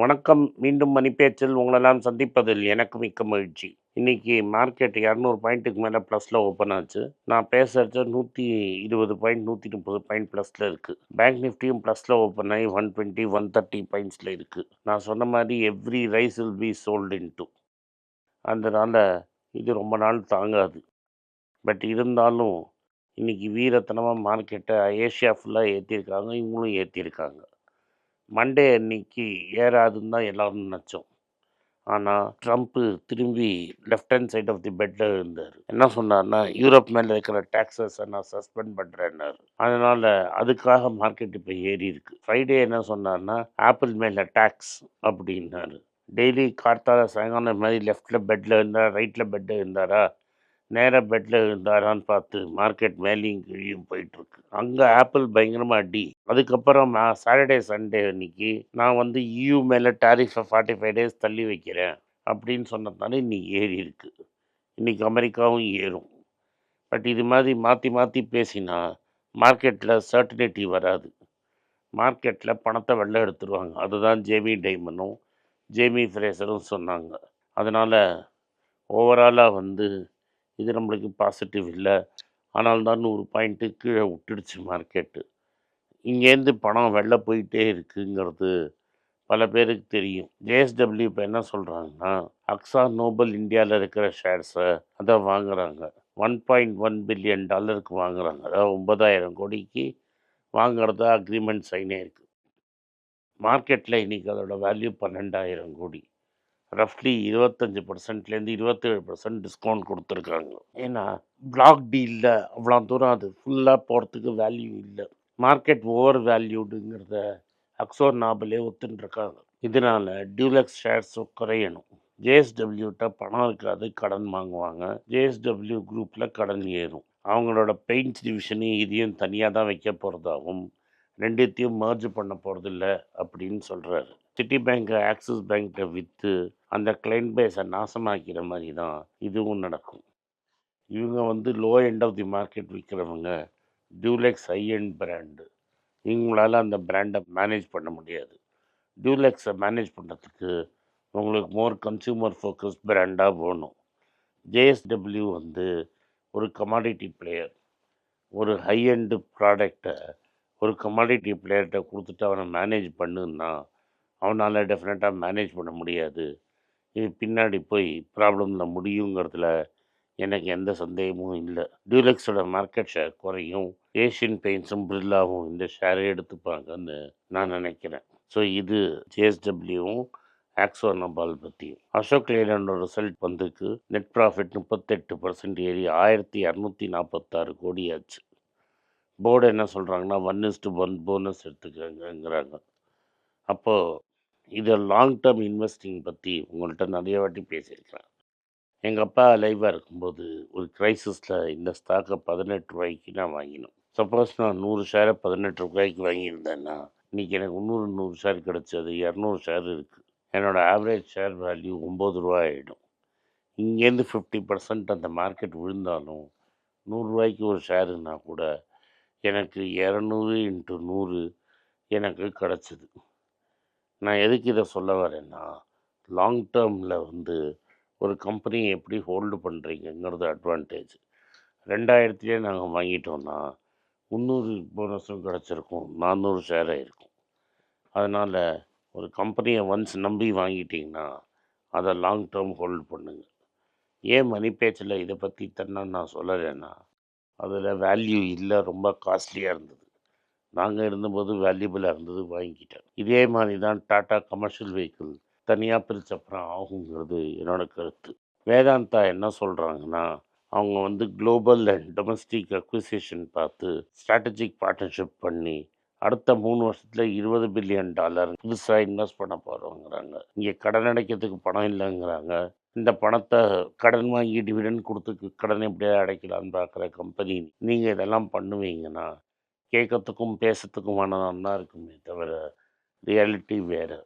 வணக்கம். மீண்டும் மணிப்பேச்சில் உங்களெல்லாம் சந்திப்பதில் எனக்கு மிக்க மகிழ்ச்சி. இன்னைக்கு மார்க்கெட் இரநூறு பாயிண்ட்டுக்கு மேலே ப்ளஸில் ஓப்பன் ஆச்சு. நான் பேசுறது நூற்றி இருபது பாயிண்ட் நூற்றி முப்பது பாயிண்ட் ப்ளஸில் இருக்குது பேங்க் நிஃப்டியும் ப்ளஸில் ஓப்பன் ஆகி ஒன் டுவெண்ட்டி ஒன் தேர்ட்டி பாயிண்ட்ஸில் இருக்குது நான் சொன்ன மாதிரி every rice will be sold into அதனால் இது ரொம்ப நாள் தாங்காது. பட் இருந்தாலும் இன்றைக்கி வீரத்தனமாக மார்க்கெட்டை ஏஷியா ஃபுல்லாக ஏற்றிருக்காங்க இவங்களும் ஏற்றிருக்காங்க மண்டே அன்னைக்கு ஏறாதுன்னு தான் எல்லோரும் நினச்சோம். ஆனால் ட்ரம்ப்பு திரும்பி left hand side of the பெட்டில் இருந்தார். என்ன சொன்னார்னா யூரோப் மேலே இருக்கிற டேக்ஸஸை நான் சஸ்பெண்ட் பண்ணுறேன்னாரு அதனால் அதுக்காக மார்க்கெட் இப்போ ஏறி இருக்கு ஃப்ரைடே என்ன சொன்னார்னா ஆப்பிள் மேலே டேக்ஸ் அப்படின்னாரு. டெய்லி கார்த்தால சாயங்காலம் மாதிரி லெஃப்டில் பெட்டில் இருந்தார் ரைட்டில் பெட்டில் இருந்தாரா நேராக பெட்டில் இருந்தாரான்னு பார்த்து மார்க்கெட் மேலேயும் கீழேயும் போயிட்டுருக்கு. அங்கே ஆப்பிள் பயங்கரமாக அடி. அதுக்கப்புறம் சாட்டர்டே சண்டே அன்னைக்கு நான் வந்து இயு மேலே டாரிஃபை ஃபார்ட்டி ஃபைவ் டேஸ் தள்ளி வைக்கிறேன் அப்படின்னு சொன்னதுனால இன்னைக்கு ஏறி இருக்குது இன்றைக்கி அமெரிக்காவும் ஏறும். பட் இது மாதிரி மாற்றி மாற்றி பேசினா மார்க்கெட்டில் சர்டினிட்டி வராது. மார்க்கெட்டில் பணத்தை வெளில எடுத்துருவாங்க. அதுதான் ஜேமி டைமனும் ஜேமி ஃப்ரேசரும் சொன்னாங்க. அதனால் ஓவராலாக வந்து இது நம்மளுக்கு பாசிட்டிவ் இல்லை. ஆனால் தான் நூறு பாயிண்ட்டு கீழே விட்டுடுச்சு மார்க்கெட்டு இங்கேருந்து பணம் வெளில போயிட்டே இருக்குங்கிறது பல பேருக்கு தெரியும். ஜேஎஸ்டபிள்யூ இப்போ என்ன சொல்கிறாங்கன்னா அக்ஸா நோபல் இந்தியாவில் இருக்கிற ஷேர்ஸை அதை வாங்குகிறாங்க ஒன் பாயிண்ட் ஒன் பில்லியன் டாலருக்கு வாங்குகிறாங்க அதாவது ஒன்பதாயிரம் கோடிக்கு வாங்குறதா அக்ரிமெண்ட் சைனே இருக்குது மார்க்கெட்டில் இன்றைக்கி அதோட வேல்யூ பன்னெண்டாயிரம் கோடி. ரஃப்லி இருபத்தஞ்சி பர்சன்ட்லேருந்து இருபத்தேழு பர்சன்ட் டிஸ்கவுண்ட் கொடுத்துருக்காங்க. ஏன்னா பிளாக் டீலில் அவ்வளோ தூரம் அது ஃபுல்லாக போகிறதுக்கு வேல்யூ இல்லை. மார்க்கெட் ஓவர் வேல்யூடுங்கிறத அக்ஸோர் நாபலே ஒத்துன்ருக்காங்க இதனால் டியூலக்ஸ் ஷேர்ஸ் குறையணும். ஜேஎஸ்டபிள்யூட்ட பணம் இருக்காது கடன் வாங்குவாங்க. ஜேஎஸ்டபிள்யூ குரூப்பில் கடன் ஏறும். அவங்களோட பெயிண்ட்ஸ் டிவிஷனையும் இதையும் தனியாக தான் வைக்க போகிறதாகவும் ரெண்டுத்தையும் மர்ஜ் பண்ண போகிறதில்ல அப்படின்னு சொல்கிறாரு சிட்டி பேங்க்கை ஆக்சிஸ் பேங்க்கிட்ட விற்று அந்த கிளைண்ட் பேஸை நாசமாக்கிற மாதிரி தான் இதுவும் நடக்கும். இவங்க வந்து low end of the market விற்கிறவங்க டியூலெக்ஸ் ஹை எண்ட் பிராண்டு இவங்களால அந்த பிராண்டை மேனேஜ் பண்ண முடியாது. டியூலெக்ஸை மேனேஜ் பண்ணுறதுக்கு உங்களுக்கு மோர் கன்சியூமர் ஃபோக்கஸ் பிராண்டாக வேணும். ஜேஎஸ்டபிள்யூ வந்து ஒரு கமாடிட்டி பிளேயர் ஒரு ஹை எண்டு ப்ராடக்டை ஒரு கமாடிட்டி பிளேயர்கிட்ட கொடுத்துட்டு அவனை மேனேஜ் பண்ணுன்னா அவனால் டெஃபினட்டாக மேனேஜ் பண்ண முடியாது. இது பின்னாடி போய் ப்ராப்ளமில் முடியுங்கிறதுல எனக்கு எந்த சந்தேகமும் இல்லை. டியூலக்ஸோட மார்க்கெட் ஷேர் குறையும். ஏஷியன் பெயிண்ட்ஸும் பிரில்லாவும் இந்த ஷேரை எடுத்துப்பாங்கன்னு நான் நினைக்கிறேன். ஸோ இது ஜேஎஸ்டபிள்யூவும் ஆக்ஸோ நபால் பற்றியும் அசோக் லேலண்டோட ரிசல்ட் வந்திருக்கு. நெட் ப்ராஃபிட் முப்பத்தெட்டு பர்சன்ட் ஏறி ஆயிரத்தி இரநூத்தி நாற்பத்தாறு கோடி ஆச்சு போர்டு என்ன சொல்கிறாங்கன்னா one is to one bonus எடுத்துக்கங்கிறாங்க அப்போது இதை லாங் டேர்ம் இன்வெஸ்டிங் பற்றி உங்கள்கிட்ட நிறைய வாட்டி பேசியிருக்கிறேன் எங்கள் அப்பா லைவாக இருக்கும்போது ஒரு க்ரைசிஸில் இந்த ஸ்டாக்கை பதினெட்டு ரூபாய்க்கு நான் வாங்கினோம். சப்போஸ் நான் நூறு ஷேரை பதினெட்டு ரூபாய்க்கு வாங்கியிருந்தேன்னா இன்றைக்கி எனக்கு இன்னொரு நூறு ஷேர் கிடச்சது இரநூறு ஷேர் இருக்குது என்னோடய ஆவரேஜ் ஷேர் வேல்யூ ஒம்பது ரூபா ஆகிடும் இங்கேருந்து ஃபிஃப்டி பர்சன்ட் அந்த மார்க்கெட் விழுந்தாலும் நூறுரூவாய்க்கு ஒரு ஷேருன்னா கூட எனக்கு இரநூறு இன்ட்டு நூறு எனக்கு கிடச்சிது. நான் எதுக்கு இதை சொல்ல வரேன்னா லாங் டேர்மில் வந்து ஒரு கம்பெனியை எப்படி ஹோல்டு பண்ணுறீங்கிறது அட்வான்டேஜ் ரெண்டாயிரத்துலேயே நாங்கள் வாங்கிட்டோம்னா முந்நூறு போனஸும் கிடச்சிருக்கும் நானூறு ஷேர் ஆகிருக்கும் அதனால் ஒரு கம்பெனியை ஒன்ஸ் நம்பி வாங்கிட்டிங்கன்னா அதை லாங் டேர்ம் ஹோல்டு பண்ணுங்கள் ஏன் மணி பேச்சில் இதை பற்றி தன்னா நான் சொல்லலைன்னா அதில் வேல்யூ இல்லை ரொம்ப காஸ்ட்லியாக இருந்தது. நாங்கள் இருந்தபோது வேல்யூபிளாக இருந்தது வாங்கிக்கிட்டேன். இதே மாதிரி தான் டாட்டா கமர்ஷியல் வெஹிக்கிள் தனியாக பிரித்த அப்புறம் ஆகுங்கிறது என்னோட கருத்து. வேதாந்தா என்ன சொல்கிறாங்கன்னா அவங்க வந்து குளோபல் அண்ட் டொமஸ்டிக் அக்விசேஷன் பார்த்து ஸ்ட்ராட்டஜிக் பார்ட்னர்ஷிப் பண்ணி அடுத்த மூணு வருஷத்தில் இருபது பில்லியன் டாலர் புதுசாக இன்வெஸ்ட் பண்ண போகிறோங்கிறாங்க இங்கே கடன் அடைக்கிறதுக்கு பணம் இல்லைங்கிறாங்க. இந்த பணத்தை கடன் வாங்கி டிவிடன் கொடுத்து கடன் எப்படியா அடைக்கலான்னு பார்க்குற கம்பெனி நீங்கள் இதெல்லாம் பண்ணுவீங்கன்னா கேட்கறதுக்கும் பேசுறதுக்கும் நல்லா இருக்குமே தவிர ரியாலிட்டி வேறு.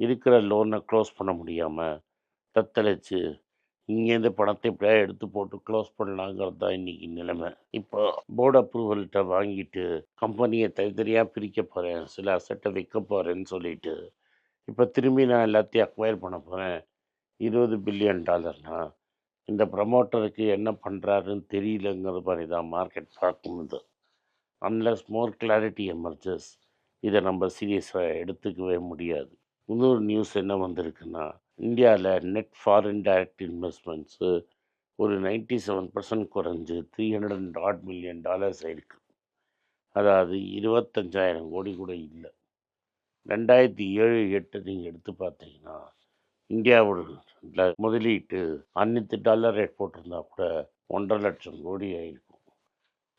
இருக்கிற லோனை க்ளோஸ் பண்ண முடியாமல் தத்தளிச்சு இங்கேருந்து பணத்தை இப்படியா எடுத்து போட்டு க்ளோஸ் பண்ணலாங்கிறது தான் இன்றைக்கி நிலைமை. இப்போ போர்டு அப்ரூவல்கிட்ட வாங்கிட்டு கம்பெனியை தனித்தனியாக பிரிக்க போகிறேன் சில அசட்டை வைக்க போகிறேன்னு சொல்லிட்டு இப்போ திரும்பி நான் எல்லாத்தையும் அக்வயர் பண்ண போகிறேன் இருபது பில்லியன் டாலர்னா இந்த ப்ரமோட்டருக்கு என்ன பண்ணுறாருன்னு தெரியலங்கிற மாதிரி தான் மார்க்கெட் பார்க்கும்போது அன்லஸ் மோர் கிளாரிட்டி எமர்ஜஸ் இதை நம்ம சீரியஸாக எடுத்துக்கவே முடியாது. இன்னொரு நியூஸ் என்ன வந்திருக்குன்னா இந்தியாவில் நெட் ஃபாரின் டைரக்ட் இன்வெஸ்ட்மெண்ட்ஸு ஒரு நைன்டி செவன் பர்சன்ட் குறைஞ்சு three hundred and odd million dollars ஆயிருக்கு. அதாவது இருபத்தஞ்சாயிரம் கோடி கூட இல்லை. ரெண்டாயிரத்தி ஏழு எட்டு நீங்கள் எடுத்து பார்த்தீங்கன்னா இந்தியாவோட முதலீட்டு அன்னித்து டாலர் ரேட் போட்டிருந்தா கூட ஒன்றரை லட்சம் கோடி ஆயிருக்கும்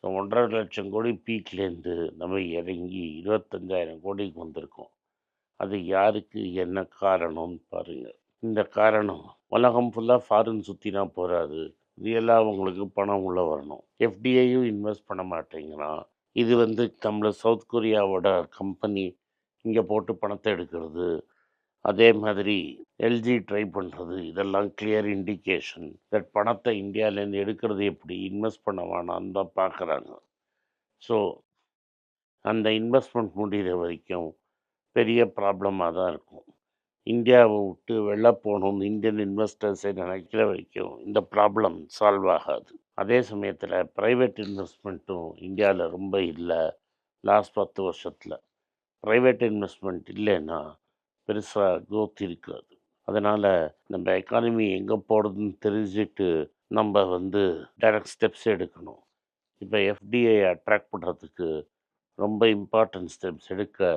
ஸோ ஒன்றரை லட்சம் கோடி பீக்லேருந்து நம்ம இறங்கி இருபத்தஞ்சாயிரம் கோடிக்கு வந்திருக்கோம். அது யாருக்கு என்ன காரணம்னு பாருங்கள் இந்த காரணம் உலகம் ஃபுல்லாக ஃபாரின் சுற்றினா போகாது ரியலாக அவங்களுக்கு பணம் உள்ளே வரணும். எஃப்டிஐயும் இன்வெஸ்ட் பண்ண மாட்டேங்கிறான் இது வந்து நம்மளை சவுத் கொரியாவோட கம்பெனி இங்கே போட்டு பணத்தை எடுக்கிறது. அதே மாதிரி எல்ஜி ட்ரை பண்ணுறது இதெல்லாம் கிளியர் இண்டிகேஷன் தட் பணத்தை இந்தியாவிலேருந்து எடுக்கிறது எப்படி? இன்வெஸ்ட் பண்ண வேணான்னு தான் பார்க்குறாங்க. ஸோ அந்த இன்வெஸ்ட்மெண்ட் முடிகிற வரைக்கும் பெரிய ப்ராப்ளமாக தான் இருக்கும். இந்தியாவை விட்டு வெளில போகணும்னு இந்தியன் இன்வெஸ்டர்ஸை நினைக்கிற வரைக்கும் இந்த ப்ராப்ளம் சால்வ் ஆகாது. அதே சமயத்தில் ப்ரைவேட் இன்வெஸ்ட்மெண்ட்டும் இந்தியாவில் ரொம்ப இல்லை லாஸ்ட் பத்து வருஷத்தில். ப்ரைவேட் இன்வெஸ்ட்மெண்ட் இல்லைன்னா பெருசாக க்ரோத் இருக்காது. அதனால் நம்ம எக்கானமி எங்கே போடுறதுன்னு தெரிஞ்சுட்டு நம்ம வந்து டைரக்ட் ஸ்டெப்ஸ் எடுக்கணும். இப்போ எஃப்டிஐ அட்ராக்ட் பண்ணுறதுக்கு ரொம்ப இம்பார்ட்டன்ட் ஸ்டெப்ஸ் எடுக்க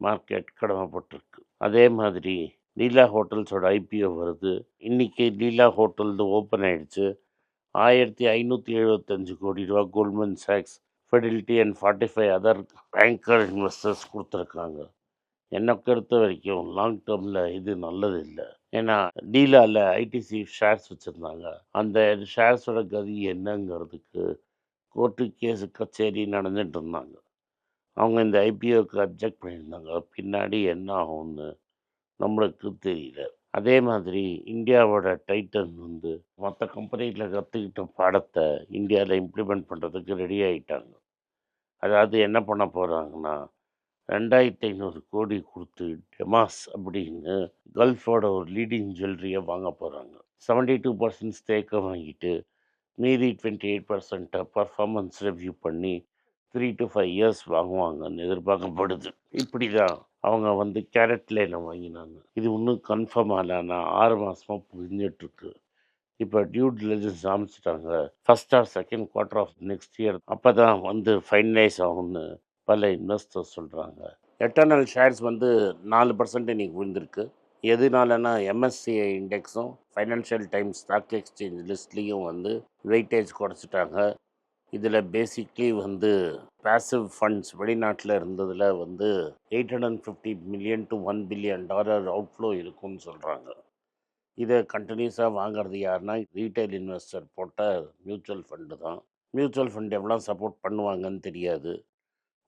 மார்க்கெட் கடமைப்பட்டிருக்கு. அதே மாதிரி லீலா ஹோட்டல்ஸோட ஐபிஓ வருது. இன்றைக்கி லீலா ஹோட்டல் ஓப்பன் ஆயிடுச்சு. ஆயிரத்தி ஐநூற்றி எழுபத்தஞ்சு கோடி ரூபா Goldman socks Fidelity and forty five other anchor investors கொடுத்துருக்காங்க. என்னை பொறுத்த வரைக்கும் லாங் டேர்மில் இது நல்லது இல்லை ஏன்னா டீலாவில் ஐடிசி ஷேர்ஸ் வச்சுருந்தாங்க. அந்த ஷேர்ஸோட கதி என்னங்கிறதுக்கு கோர்ட்டு கேஸு கச்சேரி நடந்துட்டு இருந்தாங்க அவங்க இந்த ஐபிஓக்கு அப்ஜெக்ட் பண்ணியிருந்தாங்க. பின்னாடி என்ன ஆகும்னு நம்மளுக்கு தெரியல. அதே மாதிரி இந்தியாவோட டைட்டன் வந்து மற்ற கம்பெனியில் கற்றுக்கிட்ட பாடத்தை இந்தியாவில் இம்ப்ளிமெண்ட் பண்ணுறதுக்கு ரெடி ஆகிட்டாங்க அதாவது என்ன பண்ண போகிறாங்கன்னா ரெண்டாயிரத்தி ஐநூறு கோடி கொடுத்து டெமாஸ் அப்படின்னு கல்ஃபோட ஒரு லீடிங் ஜுவல்லரியை வாங்க போகிறாங்க செவன்டி டூ பர்சன்ட் ஸ்டேக்கை வாங்கிட்டு மீதி டுவெண்ட்டி எயிட் பர்சன்ட்டை பர்ஃபார்மன்ஸ் ரிவ்யூ பண்ணி த்ரீ டு ஃபைவ் இயர்ஸ் வாங்குவாங்கன்னு எதிர்பார்க்கப்படுது. இப்படி தான் அவங்க வந்து கேரட் லைனை வாங்கினாங்க. இது இன்னும் கன்ஃபார்ம் ஆகலன்னா ஆறு மாதமாக புரிஞ்சிட்ருக்கு இப்போ டியூ டிலிஜன்ஸ் ஆரம்பிச்சிட்டாங்க first or second quarter of next year அப்போ தான் வந்து ஃபைனலைஸ் ஆகும்னு பல இன்வெஸ்டர்ஸ் சொல்கிறாங்க எட்டர்னல் ஷேர்ஸ் வந்து நாலு பர்சன்ட் இன்றைக்கி விழுந்திருக்கு எதுனாலனா எம்எஸ்சிஐ இண்டெக்ஸும் ஃபைனான்ஷியல் டைம்ஸ் ஸ்டாக் எக்ஸ்சேஞ்ச் லிஸ்ட்லேயும் வந்து வெயிட்டேஜ் குறைச்சிட்டாங்க. இதில் பேசிக்லி வந்து பேசிவ் ஃபண்ட்ஸ் வெளிநாட்டில் இருந்ததில் வந்து eight hundred fifty million to one billion dollar outflow இருக்கும்னு சொல்கிறாங்க இதை கண்டினியூஸாக வாங்குறது யாருன்னா ரீட்டைல் இன்வெஸ்டர் போட்ட மியூச்சுவல் ஃபண்டு தான். மியூச்சுவல் ஃபண்ட் எவ்வளோ சப்போர்ட் பண்ணுவாங்கன்னு தெரியாது.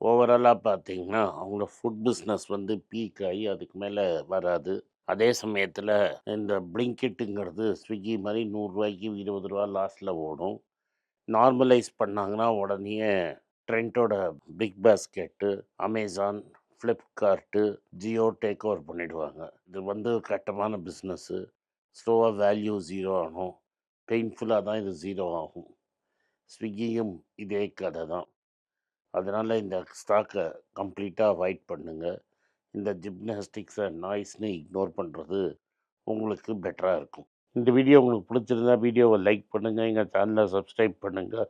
ஓவராலாக பார்த்தீங்கன்னா அவங்களோட ஃபுட் பிஸ்னஸ் வந்து பீக் ஆகி அதுக்கு மேலே வராது. அதே சமயத்தில் இந்த பிளிங்கிட்டுங்கிறது ஸ்விக்கி மாதிரி நூறுரூவாய்க்கு இருபது ரூபா லாஸில் ஓடும். நார்மலைஸ் பண்ணாங்கன்னா உடனே ட்ரெண்டோட Big Basket Amazon Flipkart Jio take over பண்ணிவிடுவாங்க இது வந்து கட்டமான பிஸ்னஸ்ஸு ஸ்லோவாக வேல்யூ ஜீரோ ஆகும் பெயின்ஃபுல்லாக தான் இது ஜீரோ ஆகும். ஸ்விக்கியும் இதே கதை தான். அதனால் இந்த ஸ்டாக்கை கம்ப்ளீட்டாக அவாய்ட் பண்ணுங்கள் இந்த ஜிம்னாஸ்டிக்ஸை நாய்ஸ்னு இக்னோர் பண்ணுறது உங்களுக்கு பெட்டராக இருக்கும். இந்த வீடியோ உங்களுக்கு பிடிச்சிருந்தா வீடியோவை லைக் பண்ணுங்கள் எங்கள் சேனலை சப்ஸ்கிரைப் பண்ணுங்கள்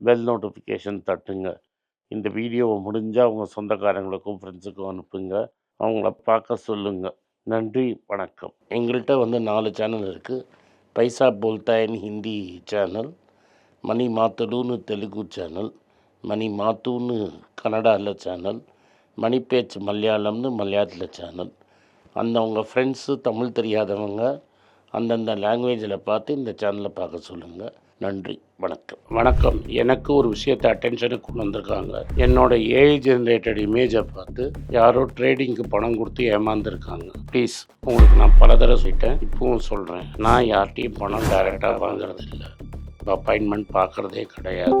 பெல் நோட்டிஃபிகேஷன் தட்டுங்க. இந்த வீடியோவை முடிஞ்சால் உங்கள் சொந்தக்காரங்களுக்கும் ஃப்ரெண்ட்ஸுக்கும் அனுப்புங்க. அவங்கள பார்க்க சொல்லுங்கள் நன்றி வணக்கம். எங்கள்கிட்ட வந்து நாலு சேனல் இருக்குது பைசா போல்தாயின் ஹிந்தி சேனல் மணி மாத்தடுன்னு தெலுங்கு சேனல் மணி மாத்துன்னு கன்னடாவில் சேனல் மணி பேச்சு மலையாளம்னு மலையாளத்தில் சேனல் அந்த உங்கள் ஃப்ரெண்ட்ஸு தமிழ் தெரியாதவங்க அந்தந்த லாங்குவேஜில் பார்த்து இந்த சேனலை பார்க்க சொல்லுங்கள் நன்றி வணக்கம். வணக்கம். எனக்கு ஒரு விஷயத்தை அட்டென்ஷனுக்கு கொண்டு வந்திருக்காங்க. என்னோட ஏஐ ஜென்ரேட்டட் இமேஜை பார்த்து யாரோ ட்ரேடிங்க்கு பணம் கொடுத்து ஏமாந்துருக்காங்க. ப்ளீஸ் உங்களுக்கு நான் பல தடவை சொல்லிட்டேன். இப்பவும் சொல்கிறேன் நான் யார்கிட்டையும் பணம் டைரெக்டாக வாங்குறது இல்லை அப்பாயின்மெண்ட் பார்க்குறதே கிடையாது.